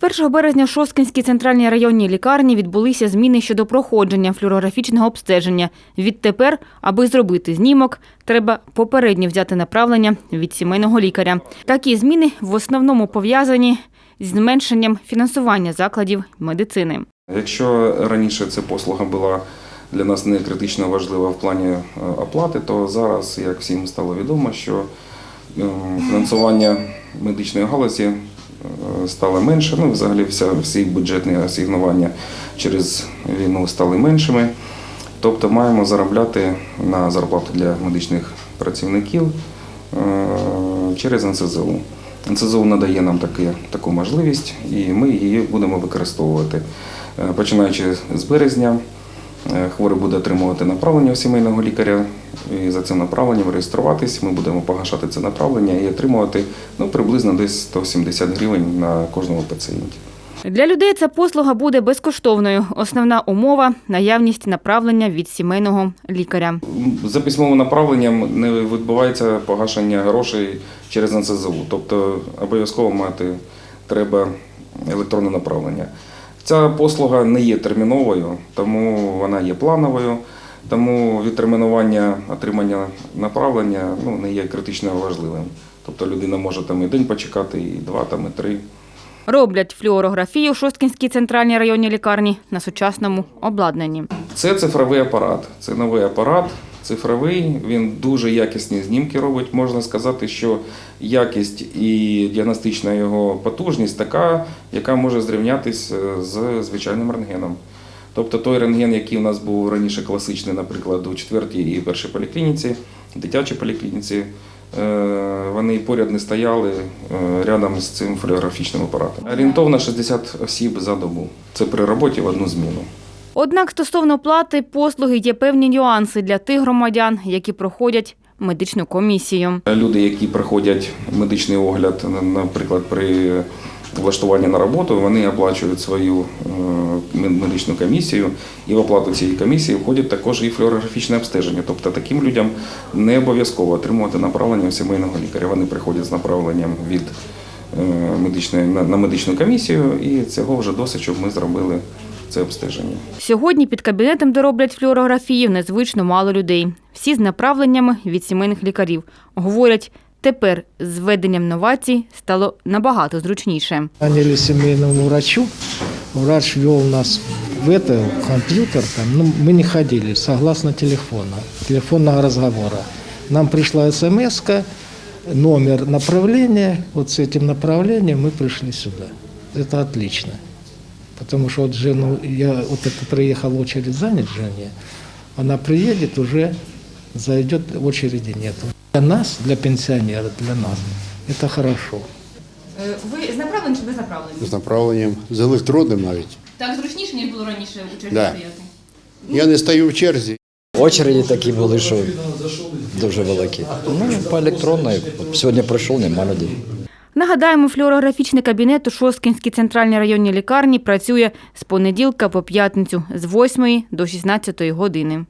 З 1 березня в Шосткинській центральній районній лікарні відбулися зміни щодо проходження флюорографічного обстеження. Відтепер, аби зробити знімок, треба попередньо взяти направлення від сімейного лікаря. Такі зміни в основному пов'язані з зменшенням фінансування закладів медицини. Якщо раніше ця послуга була для нас не критично важлива в плані е, оплати, то зараз, як всім стало відомо, що е, фінансування медичної галузі стало менше. Ну, взагалі, вся, всі бюджетні асигнування через війну стали меншими. Тобто маємо заробляти на зарплату для медичних працівників е, через НСЗУ. НСЗУ надає нам таки, таку можливість, і ми її будемо використовувати. Е, Починаючи з березня, хворий буде отримувати направлення у сімейного лікаря, і за цим направленням реєструватись. Ми будемо погашати це направлення і отримувати ну, приблизно десь 170 гривень на кожного пацієнта. Для людей ця послуга буде безкоштовною. Основна умова наявність направлення від сімейного лікаря. За письмовим направленням не відбувається погашення грошей через НСЗУ, тобто обов'язково мати треба електронне направлення. Ця послуга не є терміновою, тому вона є плановою, тому відтермінування отримання направлення ну, не є критично важливим. Тобто людина може там і день почекати, і два, там, і три. Роблять флюорографію в Шосткинській центральній районній лікарні на сучасному обладнанні. Це цифровий апарат. Це новий апарат, цифровий. Він дуже якісні знімки робить. Можна сказати, що якість і діагностична його потужність така, яка може зрівнятися з звичайним рентгеном. Тобто той рентген, який у нас був раніше класичний, наприклад, у четвертій і першій поліклініці, дитячій поліклініці, е, вони поряд не стояли е, рядом з цим флюорографічним апаратом. Орієнтовно 60 осіб за добу. Це при роботі в одну зміну. Однак стосовно плати послуги є певні нюанси для тих громадян, які проходять медичну комісію. Люди, які проходять медичний огляд, наприклад, при влаштуванні на роботу, вони оплачують свою е, медичну комісію, і в оплату цієї комісії входить також і флюорографічне обстеження. Тобто таким людям не обов'язково отримувати направлення сімейного лікаря. Вони приходять з направленням від е, медичної на медичну комісію, і цього вже досить, щоб ми зробили це обстеження. Сьогодні під кабінетом, де роблять флюорографію, незвично мало людей. Всі з направленнями від сімейних лікарів. Говорять, тепер з введенням новацій стало набагато зручніше. Наняли семейному врачу. Врач вел нас в это, в компьютер. Там, ну, мы не ходили, согласно телефона, телефонного разговора. Нам пришла смс номер направления. Вот с этим направлением мы пришли сюда. Это отлично. Потому что вот жену, я вот это приехал очередь занять жене, она приедет, уже зайдет, очереди нет. Для нас, для пенсионера, для нас, это хорошо. Ви з направленням чи без направлення? з направленням, з електродним навіть. Так зручніше, ніж було раніше у черзі Да. стояти. Я не стою в черзі. Очереді такі були, що дуже великі. Ну, по електронної. Сьогодні пройшов, нема людей. Нагадаємо, флюорографічний кабінет у Шосткінській центральній районній лікарні працює з понеділка по п'ятницю з 8 до 16 години.